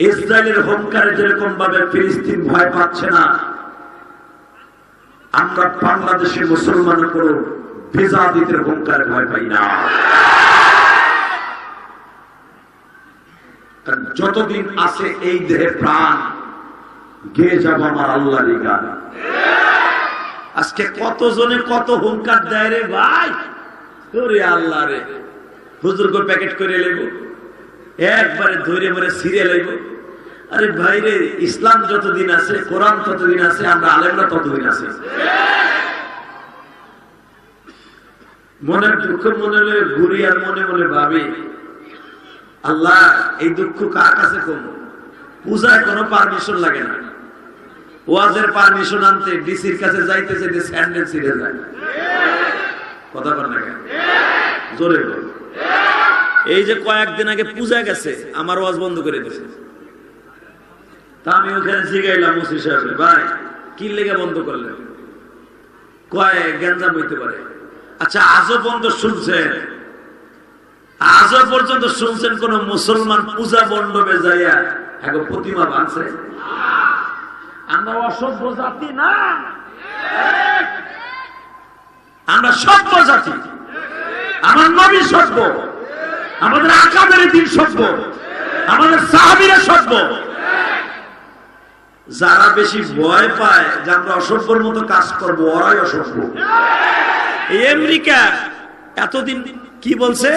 ইসরায়েলের হুঙ্কারে যেরকম ভাবে ফিলিস্তিন ভয় পাচ্ছে না, আমরা বাংলাদেশে মুসলমান কোনো বেজাদিদের হুঙ্কারে ভয় পাই না। যতদিন আছে এই দেহে প্রাণ, গেয়ে যাব আমার আল্লাহর গান। আজকে কতজনে কত হুঙ্কার দেয় রে ভাই? আল্লাহ রে। হুজুর প্যাকেট করে লেব। একবারে ধরে মরে সিরিয়াল লাইব। আরে ভাই রে, ইসলাম যতদিন আছে, কোরআন ততদিন আছে, আমরা আলেমরা ততদিন আছে। মনের দুঃখ মনে হলে ঘুরি আর মনে মনে ভাবি, আল্লাহ, এই দুঃখ কার কাছে কম? পূজায় কোনো পারমিশন লাগে না। ওয়াজের পারমিশন আনতে ডিসির কাছে যাইতে যেতে স্যান্ডেল ছিঁড়ে যায়। কথা বল না কেন? জোরে বল। এই যে কয়েকদিন আগে পূজা গেছে, আমার ওয়াজ বন্ধ করে দিয়েছে তা আমি ওখানে শিখাইলাম মুসি সাহেব ভাই, কি লেগে বন্ধ করলেন কয়, গ্যাঞ্জাম হইতে পারে। আচ্ছা আজও পর্যন্ত শুনছেন? আজও পর্যন্ত শুনছেন কোন মুসলমান পূজা মণ্ডপে যাইয়া এখন প্রতিমা বাঁধছে? আমরা অসভ্য জাতি না? আমরা সভ্য জাতি। আমার নবী সভ্য। আমাদের আকাদের দিন সভ্য আমাদের সাহাবিরা সভ্য যারা বেশি ভয় পায় যে আমরা অসভ্যর মতো কাজ করব, ওরাই অসভ্য। এই আমেরিকা এতদিন কি বলছে?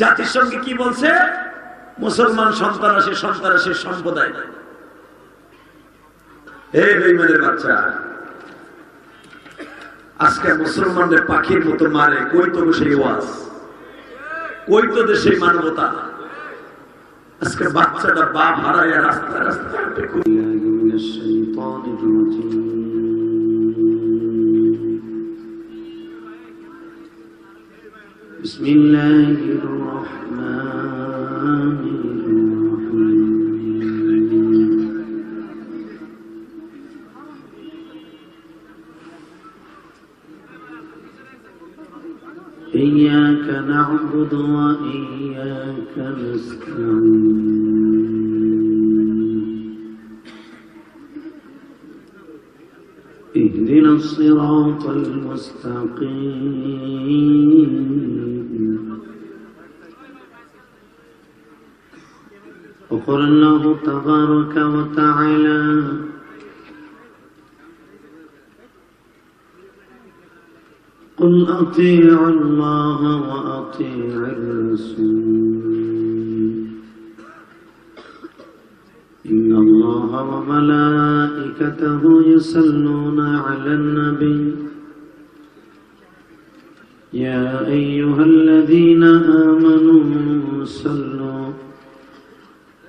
জাতিসংঘে কি বলছে? মুসলমান সন্ত্রাসী সন্ত্রাসী সম্প্রদায়। হে বেইমানের বাচ্চা, আজকে মুসলমানদের পাখির মতো মারে, কই তো সেই ওয়াজ? কই তো দেশে মানবতা আজকে বাচ্চাটা বাপ হারায় রাস্তায় রাস্তায় হাঁটে। بالله من الشيطان الرجيم بسم الله الرحمن الرحيم إياك نعبد وإياك نستعين. اهدنا الصراط المستقيم. وقال الله تبارك وتعالى قل أطيعوا الله وأطيعوا الرسول. إن الله وملائكته يصلون على النبي. يا أيها الذين آمنوا صلوا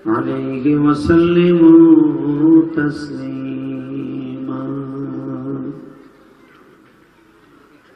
عليه وسلموا تسليما.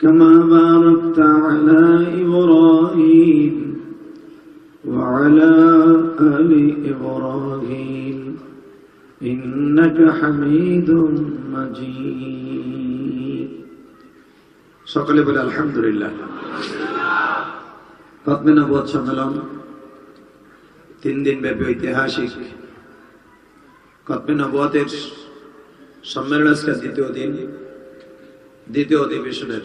كما باركت على إبراهيم وعلى آل إبراهيم إنك حميد مجيد সকলে বলে আলহামদুলিল্লাহ পদ্মে নবদ সম্মেলন তিন দিন ব্যাপী ঐতিহাসিক কদ্মে নবতের সম্মেলন আজকে দ্বিতীয় দিন দ্বিতীয় অধিবেশনের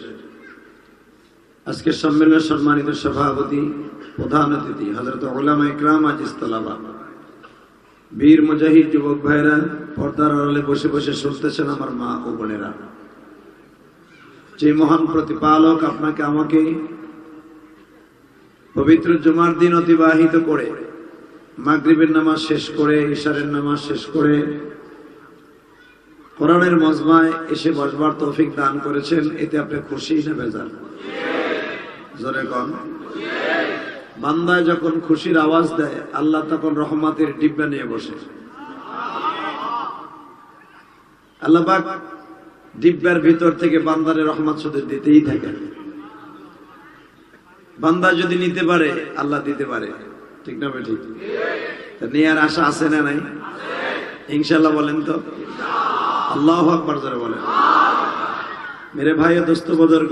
আজকের সম্মেলনের সম্মানিত সভাপতি, প্রধান অতিথি হজরত ওলামা ইকরাম আজিজ তালাবা বীর মুজাহিদ যুবক ভাইরা, পর্দার আড়ালে বসে বসে শুনতেছেন আমার মা ও বোনেরা। যে মহান প্রতিপালক আপনাকে আমাকে পবিত্র জুমার দিন অতিবাহিত করে, মাগরিবের নামাজ শেষ করে, ইশারের নামাজ শেষ করে, কোরআনের মজমায় এসে বসবার তৌফিক দান করেছেন, এতে আপনি খুশি না বেজার? বান্দায় যখন খুশির আওয়াজ দেয়, আল্লাহ তখন রহমাতের ডিব্বা নিয়ে বসে। আল্লাহ ডিব্বার ভিতর থেকে বান্দারে রহমত শুধু দিতেই থাকে। বান্দা যদি নিতে পারে, আল্লাহ দিতে পারে। ঠিক না ঠিক? নেয়ার আশা আছে না নাই? ইনশাল্লাহ বলেন তো। আল্লাহ বলেন। মেরে ভাই দোস্ত বুজুর্গ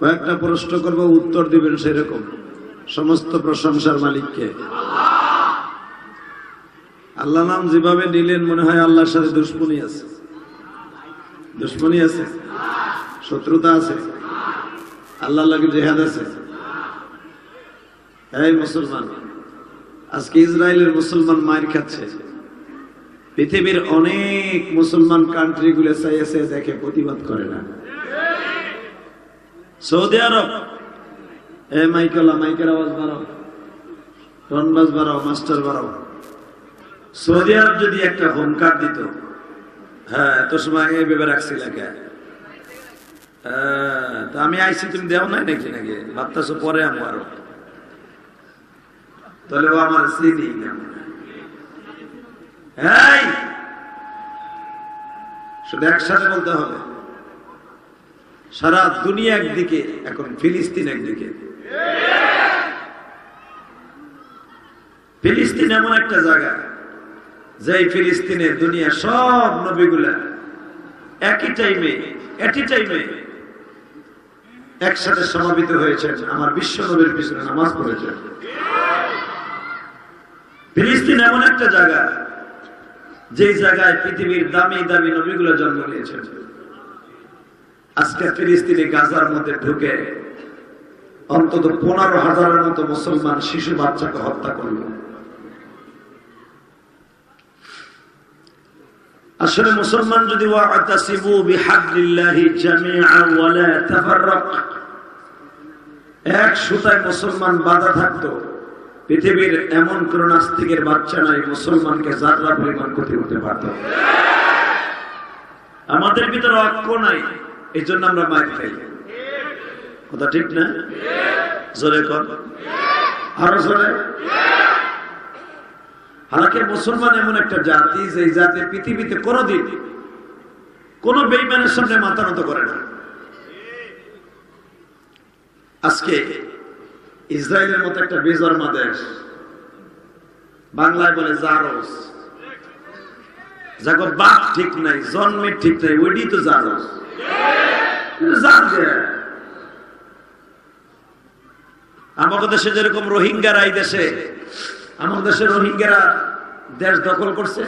কয়েকটা প্রশ্ন করব, উত্তর দিবেন সেরকম। সমস্ত প্রশংসার মালিককে। আল্লাহ নাম যেভাবে নিলেন, মনে হয় আল্লাহর সাথে দুশ্মনী আছে। দুশ্মনী আছে? শত্রুতা আছে? আল্লাহ লাগে জেহাদ আছে? এই মুসলমান, আজকে ইসরায়েলের মুসলমান মায়ের খাচ্ছে। পৃথিবীর অনেক মুসলমান কান্ট্রি গুলো চাইছে, দেখে প্রতিবাদ করে না। সৌদি আরব। এ মাইকেলা মাইকের আওয়াজ বাড়াও। টনবাজ বাড়াও, মাস্টার বাড়াও। সৌদি আরব যদি একটা হোম কার্ড দিত হ্যাঁ তো সময় এই ভেবে রাখছি লেখা তা আমি আইসি তুমি দেও নাই নাকি নাকি? ভাবতেছো পরে আমি আরও। তাহলে ও আমার চিনি শুধু একসাথে বলতে হবে। সারা দুনিয়া একদিকে, এখন ফিলিস্তিন একদিকে। ফিলিস্তিন এমন একটা জায়গা যে ফিলিস্তিনে দুনিয়া সব নবীগুলা একই টাইমে একই টাইমে একসাথে সমাবেত হয়েছেন। আমার বিশ্ব নবীর পিছনে নামাজ পড়েছেন। ফিলিস্তিন এমন একটা জায়গা, যেই জায়গায় পৃথিবীর দামি দামি নবীগুলো জন্ম নিয়েছেন। আজকে ফিলিস্তিনে গাজার মধ্যে ঢুকে অন্তত পনেরো হাজারের মতো মুসলমান শিশু বাচ্চাকে হত্যা করল। আসলে মুসলমান যদি এক সুতায় মুসলমান বাধা থাকতো, পৃথিবীর এমন কোন নাস্তিকের বাচ্চা নাই মুসলমানকে যাত্রা পরিমাণ ক্ষতি করতে পারত। আমাদের ভিতরে অক্ষ নাই। এই জন্য আমরা মায়ের খাই। কথা ঠিক না? জোরে কর আরও জোরে। হালাকে মুসলমান এমন একটা জাতি যে জাতি পৃথিবীতে কোনোদিন কোন বেইমানের সামনে মাথা নত করে না। আজকে ইসরায়েলের মতো একটা বেজর্মা দেশ, বাংলায় বলে জারস। যাকে বাপ ঠিক নাই জন্মের ঠিক নাই ওইটি তো জারস। আমাদের দেশে যেরকম রোহিঙ্গারা এই দেশে, আমাদের দেশে রোহিঙ্গারা দেশ দখল করছে।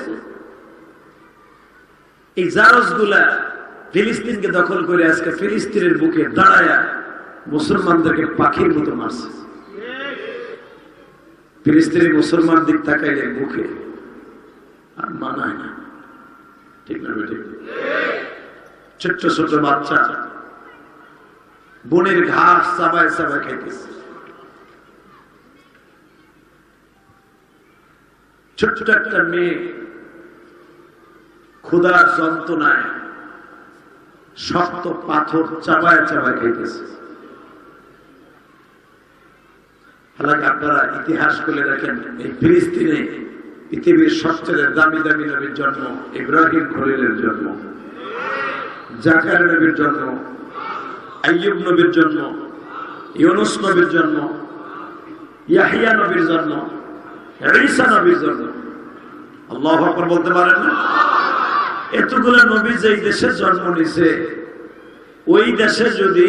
এই জারসগুলা ফিলিস্তিনকে দখল করে আজকে ফিলিস্তিনের বুকে দাঁড়ায় মুসলমানদেরকে পাখির মতো মারছে। ফিলিস্তিনি মুসলমান দিক তাকাইলে মুখে আর মানায় না। ঠিক না বেটে? ছোট্ট ছোট বাচ্চা। বনের ঘাস চাবায় চাবায় খাইতেছে। ছোট্ট একটা মেয়ে ক্ষুধার যন্ত্রণায় শক্ত পাথর চাবায় চাবায় খাইতেছে। হালাকে আপনারা ইতিহাস করে দেখেন, এই ফিলিস্তিনে পৃথিবীর সবচেয়ে দামি দামি নবীর জন্ম, ইব্রাহিম খলিলের জন্ম। জাকার নবীর জন্ম, আইয়ুব নবীর জন্ম, ইউনুস নবীর জন্ম, ইয়াহিয়া নবীর জন্ম, ঈসা নবীর জন্ম। আল্লাহ আকবার বলতে পারেন না? এতগুলো নবী যেই দেশে জন্ম নিছে, ওই দেশে যদি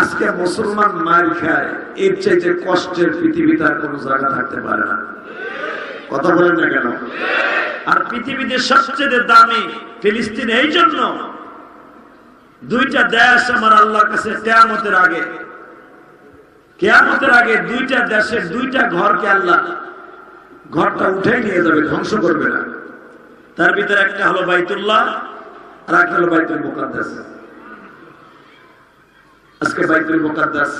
আজকে মুসলমান মার খায়, এর চাইতে কষ্টের পৃথিবীতে আর কোনো জায়গা থাকতে পারে না। কথা বলেন না কেন? আর পৃথিবীতে সবচেয়ে দামি ফিলিস্তিন এই জন্য দুইটা দেশ আমার আল্লাহর কাছে কেয়ামতের আগে কেয়ামতের আগে দুইটা দেশের দুইটা ঘরকে আল্লাহ ঘরটা উঠে নিয়ে যাবে, ধ্বংস করবে না। তার ভিতরে একটা হলো বাইতুল্লাহ, আর একটা হলো বাইতুল মুকাদ্দাস। আজকে বাইতুল মুকাদ্দাস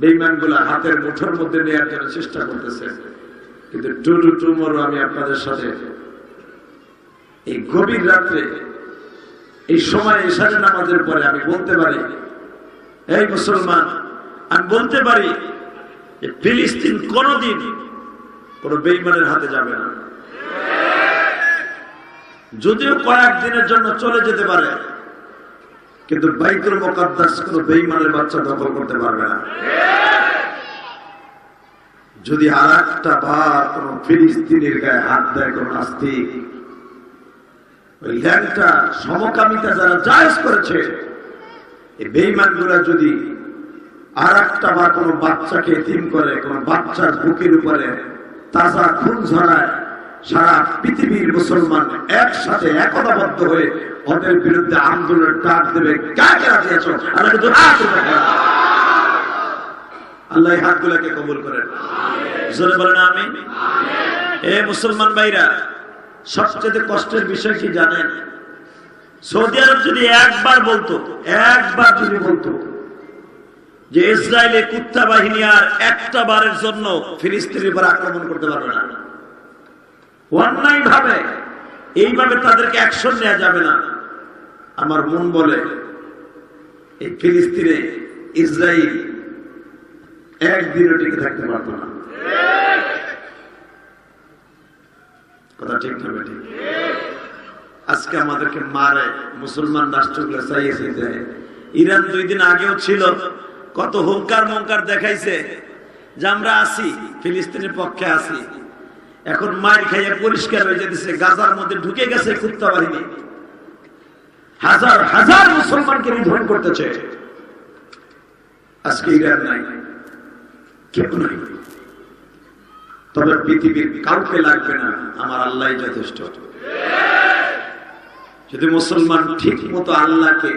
বেইমানগুলা হাতের মুঠোর মধ্যে নেওয়ার জন্য চেষ্টা করতেছে। কিন্তু টু টু টু টুমোরও আমি আপনাদের সাথে এই গভীর রাত্রে এই সময় এসারে নামাজের পরে আমি বলতে পারি, এই মুসলমান, আমি বলতে পারি ফিলিস্তিন কোনদিন কোন বেইমানের হাতে যাবে না। যদিও কয়েক দিনের জন্য চলে যেতে পারে, কিন্তু বাইতুল মোকাদ্দাস কোন বেইমানের বাচ্চা দখল করতে পারবে না। যদি আর একটা বার কোন ফিলিস্তিনের গায়ে হাত দেয়, কোন নাস্তিক ওই ল্যাংটা সমকামিতা যারা জায়েজ করেছে, এই বেইমান যদি আর একটা বার কোন বাচ্চাকে তিম করে, কোন বাচ্চার বুকের উপরে তাজা খুন ঝরায়, সারা পৃথিবীর মুসলমান একসাথে একতাবদ্ধ হয়ে ওদের বিরুদ্ধে আন্দোলনের ডাক দেবে, কাকে রাজি আল্লাহ কিন্তু হাত উঠে দেখান। আল্লাহ কবুল করেন। জোরে বলেন আমি এ মুসলমান ভাইরা সবচেয়ে কষ্টের বিষয় কি জানেন? সৌদি আরব যদি একবার বলতো, একবার যদি বলতো যে ইসরায়েলে কুত্তা বাহিনী আর একটা বারের জন্য ফিলিস্তিনের উপর আক্রমণ করতে পারবে না। অন্যায় ভাবে এইভাবে তাদেরকে অ্যাকশন নেওয়া যাবে না। আমার মন বলে, এই ফিলিস্তিনে ইসরায়েল একদিনও টিকে থাকতে পারতো না। আজকে আমাদেরকে মারে, মুসলমান রাষ্ট্রগুলো যে, ইরান দুই দিন আগেও ছিল, কত হুঙ্কার মঙ্কার দেখাইছে যে আমরা ফিলিস্তিনের পক্ষে এখন মায়ের খাইয়ে পরিষ্কার হয়ে যেতেছে, গাজার মধ্যে ঢুকে গেছে কুত্তা বাহিনী। হাজার হাজার মুসলমানকে নিধন করতেছে। আজকে ইরান নাই, কেউ নাই। তবে পৃথিবীর কাউকে লাগবে না, আমার আল্লাহ যথেষ্ট। যদি মুসলমান ঠিক মতো আল্লাহকে,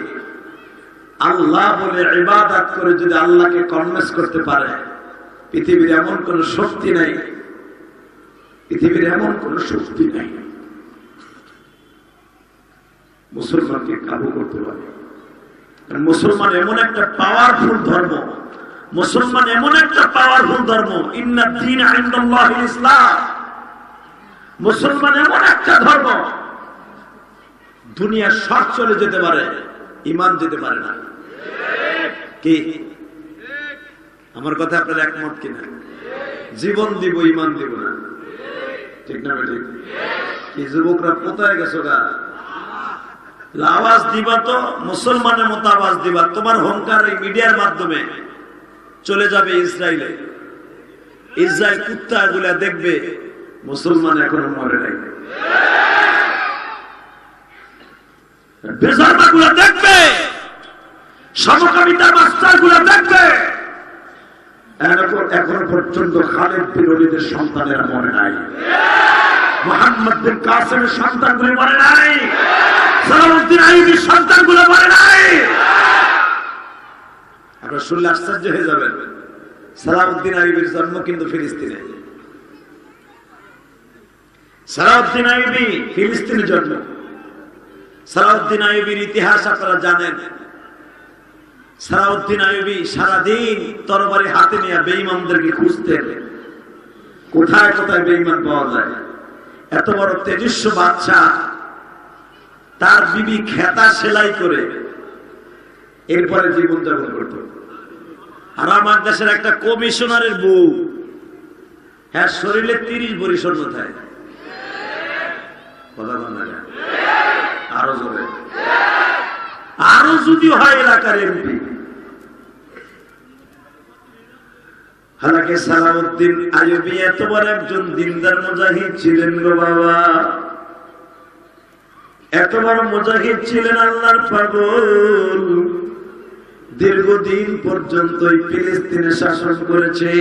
আল্লাহ বলে ইবাদত করে যদি আল্লাহকে কনভেন্স করতে পারে, পৃথিবীর এমন কোন শক্তি নাই, পৃথিবীর এমন কোন শক্তি নাই, মুসলমানকে কাবু করতে পারে। মুসলমান এমন একটা পাওয়ারফুল ধর্ম মুসলমান এমন একটা পাওয়ারফুল ধর্ম, ইন্না দিন ইসলাম। মুসলমান এমন একটা ধর্ম দুনিয়া সব চলে যেতে পারে ইমান যেতে পারে না। কি? আমার কথা আপনার একমত কিনা? জীবন দিব ইমান দিব না। ঠিক না ঠিক কি যুবকরা কোথায় গেছো গা? আওয়াজ দিবা তো, মুসলমানের মতো আওয়াজ দিবা। তোমার হংকার এই মিডিয়ার মাধ্যমে। চলে যাবে ইসরায়েলে। ইসরায়েল কুত্তা গুলা দেখবে, মুসলমান এখনও মরে নাই। দেখবে সমকামিতার মাস্টারগুলা দেখবে। এখন- পর্যন্ত খালেদ বিরোধীদের সন্তানেরা মনে নাই। মোহাম্মদ বিন কাসেমের সন্তানগুলি মনে নাই। সালাউদ্দিন আইবির সন্তানগুলো মনে নাই। আপনার শুনলে আশ্চর্য হয়ে যাবেন। সালাউদ্দিন আইবির জন্ম কিন্তু ফিলিস্তিনে। সালাউদ্দিন আইবি ফিলিস্তিনে জন্ম। সালাউদ্দিন আইবির ইতিহাস আপনারা জানেন। সালাউদ্দিন আইবি সারাদিন তরবারি হাতে নিয়ে বেঈমানদেরকে খুঁজতেন। কোথায় কোথায় বেঈমান পাওয়া যায়? এত বড় তেজস্ব বাচ্চা তার বিবি খেতা সেলাই করে এরপরে জীবন যাপন করত। আর আমার দেশের একটা কমিশনারের বউ। হ্যাঁ শরীরে তিরিশ বড়ি থাকে। আরও জোরে। আরও যদি হয় এলাকার এমপি। হালাকে বড় একজন দিনদার মুজাহিদ ছিলেন গো বাবা। এত বড় মুজাহিদ ছিলেন আল্লাহর পাগল। দীর্ঘদিন পর্যন্ত ফিলিস্তিনে শাসন করেছে।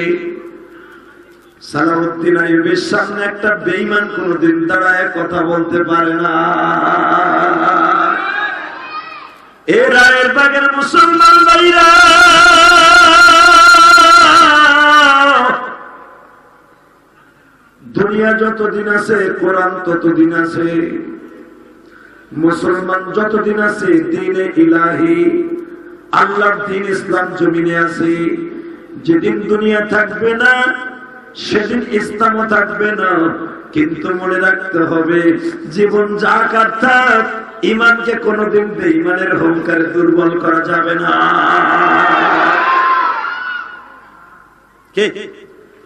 সালাউদ্দিন আইবের সামনে একটা বেইমান কোনদিন দাঁড়ায় কথা বলতে পারে না। এ রায়ের বাগের মুসলমান ভাইরা, দুনিয়া যতদিন আছে, কোরআন ততদিন আছে, মুসলমান যতদিন আছে, দিনে ইলাহি আল্লাহর দিন ইসলাম জমিনে আছে। যেদিন দুনিয়া থাকবে না, সেদিন ইসলামও থাকবে না। কিন্তু মনে রাখতে হবে, জীবন যা কাটাক ইমানকে কোনোদিন বেঈমানের হংকার দুর্বল করা যাবে না। কে?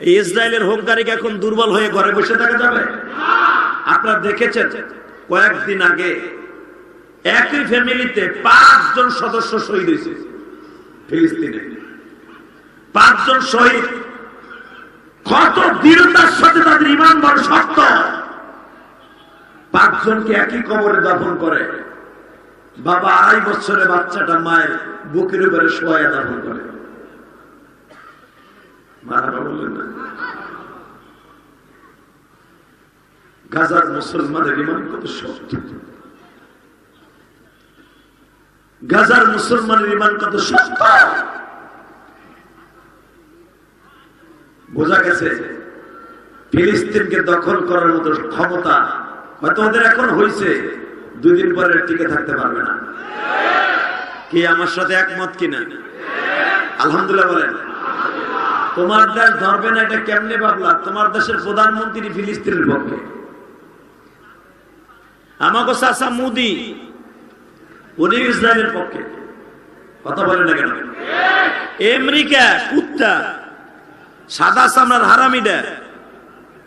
ইসরায়েলের হোমকারীকে এখন দুর্বল হয়ে ঘরে বসে থাকা যাবে? আপনারা দেখেছেন, কয়েকদিন আগে একই ফ্যামিলিতে পাঁচজন সদস্য শহীদ হয়েছে। ফিলিস্তিনে। পাঁচজন শহীদ। কত দৃঢ়তার সাথে তাদের ইমান বড় শক্ত। পাঁচজনকে একই কবরে দাফন করে। বাবা আড়াই বছরে বাচ্চাটা মায়ের বুকের উপরে শোয়া দাফন করে। মারাটা বললেন না। গাজার মুসলমানের ইমান কত শক্ত। গাজার মুসলমানের ইমান কত শক্ত বোঝা গেছে, ফিলিস্তিনকে দখল করার মতো ক্ষমতা হয়তো ওদের এখন হয়েছে দুই দিন পরে টিকে থাকতে পারবে না। কি আমার সাথে একমত কিনা? আলহামদুলিল্লাহ বলেন। তোমার দেশ ধরবে না, এটা কেমনে ভাবলা? তোমার দেশের প্রধানমন্ত্রী ফিলিস্তিনের পক্ষে। আমাকে চাষা মুদি উনি ইসরায়েলের পক্ষে। কথা বলে না কেন? আমেরিকা, কুত্তা, সাদা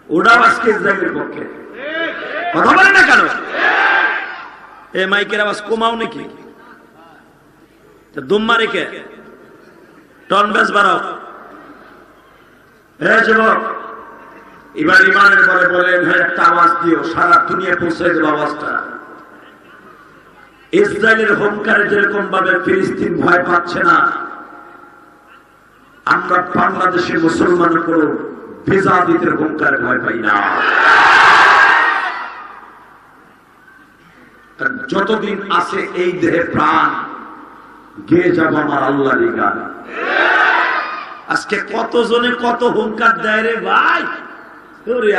ওটাও আজকে পক্ষে। কথা না কেন? এ মাইকের আওয়াজ কমাও নাকি? দুম্মা রেখে, টন বেশ বাড়াও। এবার ইমানের পরে বলেন হ্যাঁ একটা আওয়াজ দিও, সারা দুনিয়া পৌঁছে দেবো আওয়াজটা। ইসরায়েলের হোমকারে যেরকম ভাবে ফিলিস্তিন ভয় পাচ্ছে না, আমরা বাংলাদেশের মুসলমান কোনো বেজাদিদের হোমকারে ভয় পাই না। যতদিন আছে এই দেহে প্রাণ, গেয়ে যাব আমার আল্লাহরই গান। আজকে কত জনে কত হুঙ্কার দেয় রে ভাই?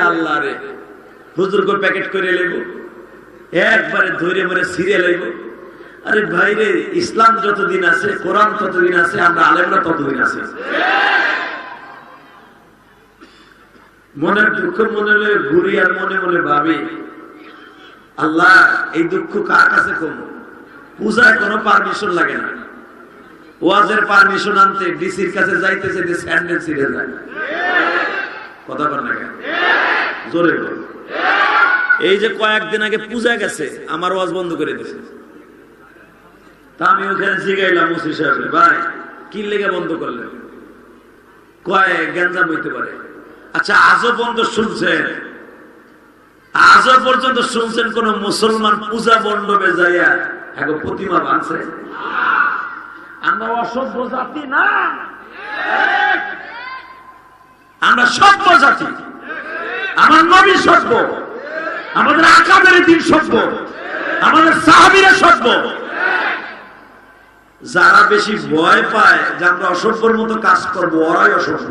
আল্লাহ রে। হুজুর প্যাকেট করে লেব, একবারে ধরে মরে সিরিয়াল লেব। আরে ভাই রে ইসলাম যতদিন আছে, কোরআন ততদিন আছে, আমরা আলেমরা ততদিন আছে। মনের দুঃখ মনে হলে ঘুরি আর মনে মনে ভাবি, আল্লাহ, এই দুঃখ কার কাছে কম? পূজায় কোনো পারমিশন লাগে না। ওয়াজের পারমিশন আনতে ডিসির কাছে যাইতে যেতে স্যান্ডেল ছিঁড়ে যায়। কথা বল না কেন? জোরে বল। এই যে কয়েকদিন আগে পূজা গেছে, আমার ওয়াজ বন্ধ করে দিয়েছে তা আমি ওখানে জিগাইলাম মুসি সাহেব ভাই, কি লেগে বন্ধ করলেন? কয়, গ্যাঞ্জাম হইতে পারে। আচ্ছা আজও পর্যন্ত শুনছেন? আজও পর্যন্ত শুনছেন কোন মুসলমান পূজা মণ্ডপে যাইয়া এক প্রতিমা বানছে আমরা অসভ্য জাতি না? আমরা সভ্য জাতি। আমার নবী সভ্য। আমাদের আকাবের দিন সভ্য। আমাদের সাহাবিরা সভ্য। যারা বেশি ভয় পায় যে আমরা অসভ্যর মতো কাজ করব, ওরাই অসভ্য।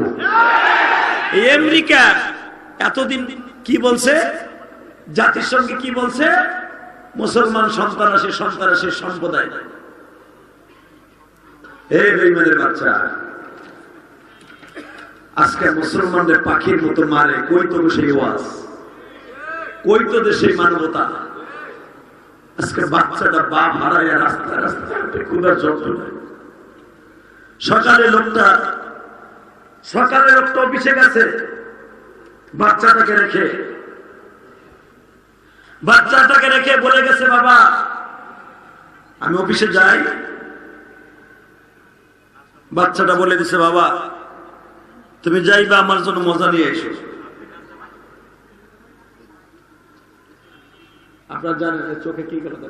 এই আমেরিকা এতদিন কি বলছে? জাতিসংঘে কি বলছে? মুসলমান সন্তানাসী সন্তানাসী সম্প্রদায়। এই বেইমানের বাচ্চা, আজকে মুসলমানদের পাখির মতো মারে, কই তো সেই ওয়াজ? কই তো সেই মানবতা? আজকে বাচ্চাটা বাপ হারায় রাস্তা রাস্তা ক্ষুদার যন্ত্রণা সকালে লোকটা সকালে লোকটা অফিসে গেছে, বাচ্চাটাকে রেখে। বাচ্চাটাকে রেখে বলে গেছে, বাবা, আমি অফিসে যাই। বাচ্চাটা বলে দিছে, বাবা, তুমি যাইবা, আমার জন্য মজা নিয়ে এসো। আপনার জানেন চোখে কি করে তো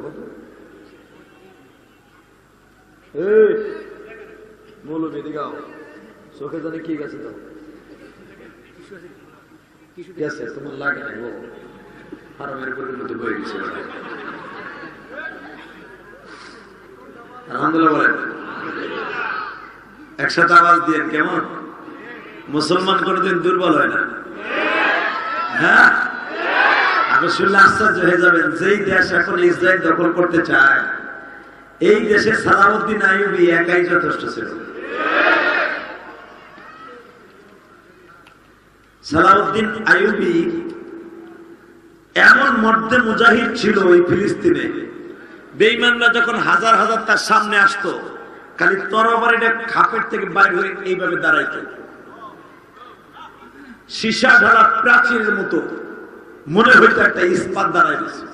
মৌলবী দিগাও চোখে জানে কি গেছে তো? তোমার লাগে না ও। হারামের বলেন। একসাথে আওয়াজ দিয়ে কেমন? মুসলমান কোনদিন দুর্বল হয় না। হ্যাঁ? আশ্চর্য হয়ে যাবেন, যেই দেশ এখন ইসরায়েল দখল করতে চায়, এই দেশে সালাউদ্দিন একাই যথেষ্ট ছিল। সালাউদ্দিন এমন মধ্যে মুজাহিদ ছিল ওই ফিলিস্তিনে। বেইমানরা যখন হাজার হাজার তার সামনে আসতো, খালি তরবারিটা খাপের থেকে বাইর হয়ে এইভাবে দাঁড়াইতো। সীসা ঢালা প্রাচীরের মতো। মনে হইতো একটা ইস্পাত দাঁড়ায় গেছে।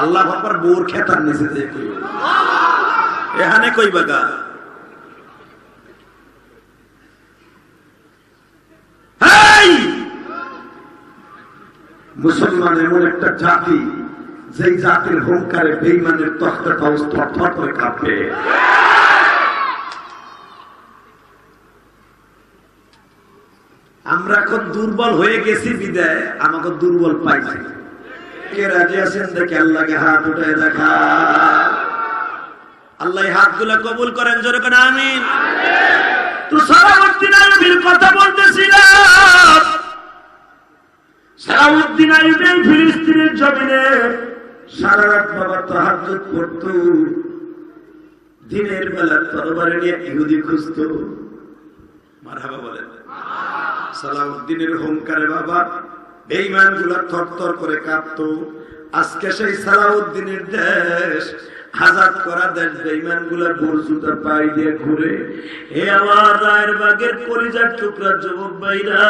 আল্লাহ বাবার বোর খেতার নিচে এখানে কই বাগা? মুসলমান এমন একটা জাতি, যেই জাতির হুঙ্কারে বেইমানের তখতে পাউস থর করে কাঁপবে আমরা এখন দুর্বল হয়ে গেছি বিদায়, আমাকে দুর্বল পাইছি কে রাজি আছেন? দেখে আল্লাহকে হাত উঠে দেখা। আল্লাহ হাতগুলা কবুল করেন, জোরে করে আমিন। তো সালাউদ্দিন আইবির কথা বলতেছিলাম। সালাউদ্দিন আইবি ফিলিস্তিনের জমিনে সারা রাত বাবা তাহাজ্জুদ পড়তো। দিনের বেলা তরবারে নিয়ে ইহুদি খুঁজতো। মারহাবা বলেন সালাউদ্দিনের হুঙ্কারে বাবা বেইমানগুলা থরথর করে কাঁপতো আজকে সেই সালাউদ্দিনের দেশ হাজাত করা দেশ বেইমানগুলা বরজুতা পাই দিয়ে ঘুরে হে আমার রায়ের বাগের কলিজার টুকরা যুবক ভাইরা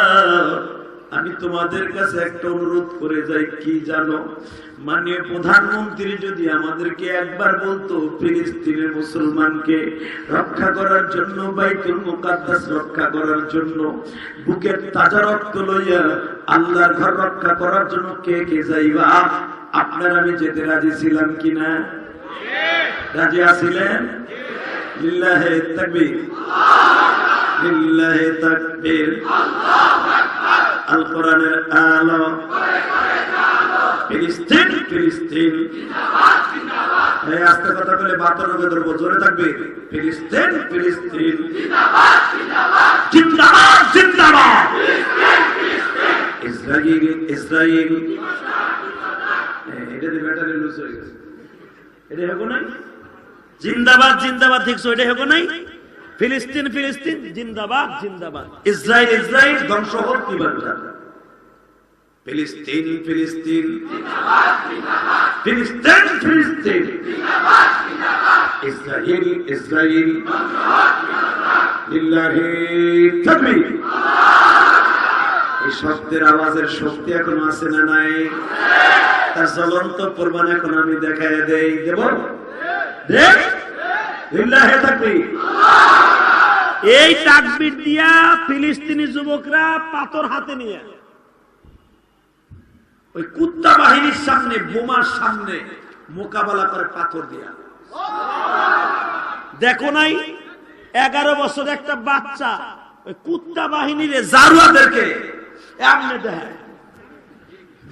আমি তোমাদের কাছে একটা অনুরোধ করে যাই, কি জানো? মাননীয় প্রধানমন্ত্রী যদি আমাদেরকে একবার বলতো, ফিলিস্তিনের মুসলমানকে রক্ষা করার জন্য, বাইতুল মুকাদ্দাস রক্ষা করার জন্য, বুকের তাজা রক্ত লইয়া আল্লাহর ঘর রক্ষা করার জন্য কে কে যাইবা? আপনার আমি যেতে রাজি ছিলাম কিনা রাজি আছিলেন? লিল্লাহে তাকবীর। লিল্লাহে তাকবীর। আল কোরআনের আলো। জিন্দাবাদ জিন্দাবাদ। দেখছ এটা হবে নাই? ফিলিস্তিন ফিলিস্তিন, জিন্দাবাদ জিন্দাবাদ। ইসরায়েল ইসরায়েল ধ্বংস হোক ফিলিস্তিন ফিলিস্তিন। ফিলিস্তিন ফিলিস্তিন। ইসরায়েল ইসরায়েল এই শব্দের আওয়াজের শক্তি এখন আছে না নাই? তার জ্বলন্ত প্রমাণ এখন আমি দেখায় দেই। দেব? তাকবীর। এই তাকবির দিয়া ফিলিস্তিনি যুবকরা পাথর হাতে নিয়ে, ওই কুত্তা বাহিনীর সামনে, বোমার সামনে মোকাবেলা করে পাথর দিয়া। দেখো নাই, এগারো বছর একটা বাচ্চা, ওই কুত্তা বাহিনীর জারুয়াদেরকে এমনি দেয়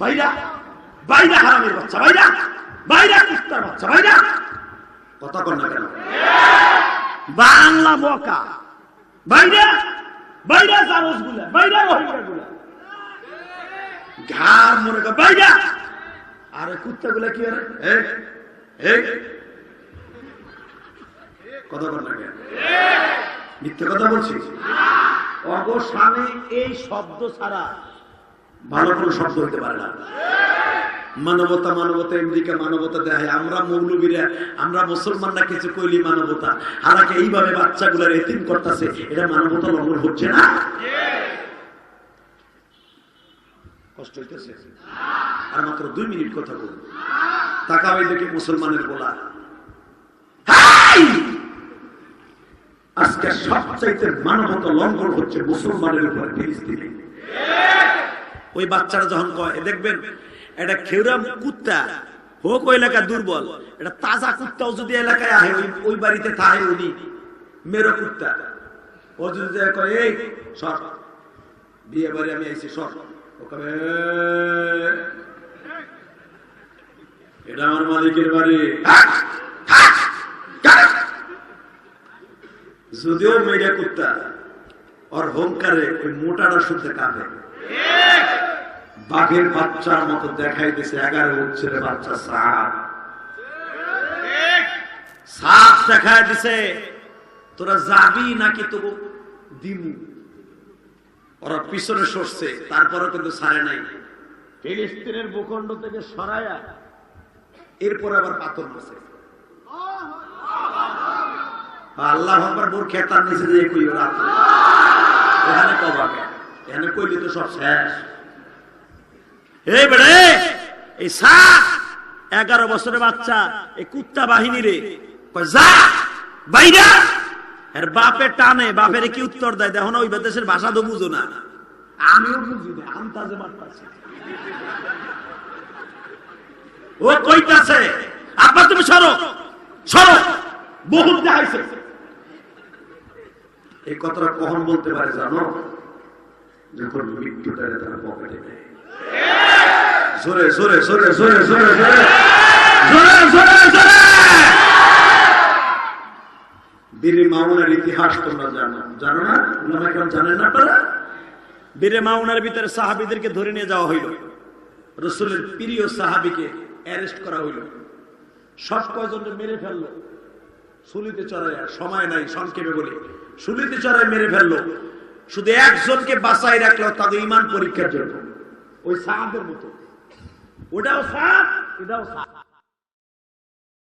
বাইরা বাইরা হারামের বাচ্চা বাইরা বাইরা কুত্তার বাচ্চা বাইরা কথা কর না কেন? বাংলা বকা বাইরা বাইরা জারজগুলা বাইরা রোহিঙ্গা গুলা ঘাড় বাইরা আরে কুত্তা গুলা কি আরে কথা মিথ্যে কথা বলছি অবসানে এই শব্দ ছাড়া ভালো কোনো শব্দ হইতে পারে না। মানবতা মানবতা, এমনিকে মানবতা দেয় আমরা মৌলবীরা, আমরা মুসলমানরা কিছু কইলি মানবতা। হারাকে এইভাবে বাচ্চাগুলার এতিম করতেছে, এটা মানবতা লঙ্ঘন হচ্ছে না? কষ্ট হইতেছে? আর মাত্র দুই মিনিট কথা বলুন। এই দেখে মুসলমানের বলা! আজকে সবচাইতে মানবতা লঙ্ঘন হচ্ছে মুসলমানের উপর, ফিলিস্তিনে। ওই বাচ্চারা যখন কয় দেখবেন, এটা খেউরা কুত্তা হোক ওই এলাকা দুর্বল, এটা তাজা কুত্তাও যদি এলাকায় আহে, ওই বাড়িতে থাকে উনি, মেরো কুত্তা। ও যদি কয়, এই, সর, বিয়ে বাড়ি আমি আইছি, সর। ও কবে এটা আমার মালিকের বাড়ি! যদিও মেয়েরা কুত্তা, ওর হোমকারে ওই মোটাটা শুনতে কাঁপে। বাঘের বাচ্চার মতো দেখাই দিছে এগারো বছরের বাচ্চা সাপ। সাপ দেখায় দিছে তোরা যাবি নাকি তবু দিমু? ওরা পিছনে সরছে তারপরে কিন্তু সারে নাই। ফিলিস্তিনের ভূখণ্ড থেকে সরায়া এরপরে আবার পাথর বসে আল্লাহ আকবার বোর খেতার নিচে দিয়ে কই ওরা ওখানে কবাকে এখানে কইলে তো সব শেষ। এই বেড়ে, এই সা, এগারো বছরের বাচ্চা, এই কুত্তা বাহিনী রে। যা, বাইরা। এর বাপের টানে, বাপের কি উত্তর দেয়? দেখো না, ওই দেশের ভাষা তো বুঝো না। আমিও বুঝি আন্তাজে মারতাছি। ও কইতাছে, আব্বা তুমি সরো সরো। বহুত দেখাইছে। এই কথাটা কখন বলতে পারে জানো? যখন মৃত্যুটারে তারা পকেটে বীরে মাউনার ভিতরে ধরে নিয়ে যাওয়া প্রিয় সাহাবিকে অ্যারেস্ট করা মেরে ফেলল? সুলিতে চড়াইয়া, সময় নাই, সংক্ষেপে বলি। সুলিতে চড়াই মেরে ফেলল। শুধু একজনকে বাঁচাই রাখলে তাদের ইমান পরীক্ষার জন্য। ওই সাহাদের মতো। ওটাও সাপ এটাও সাপ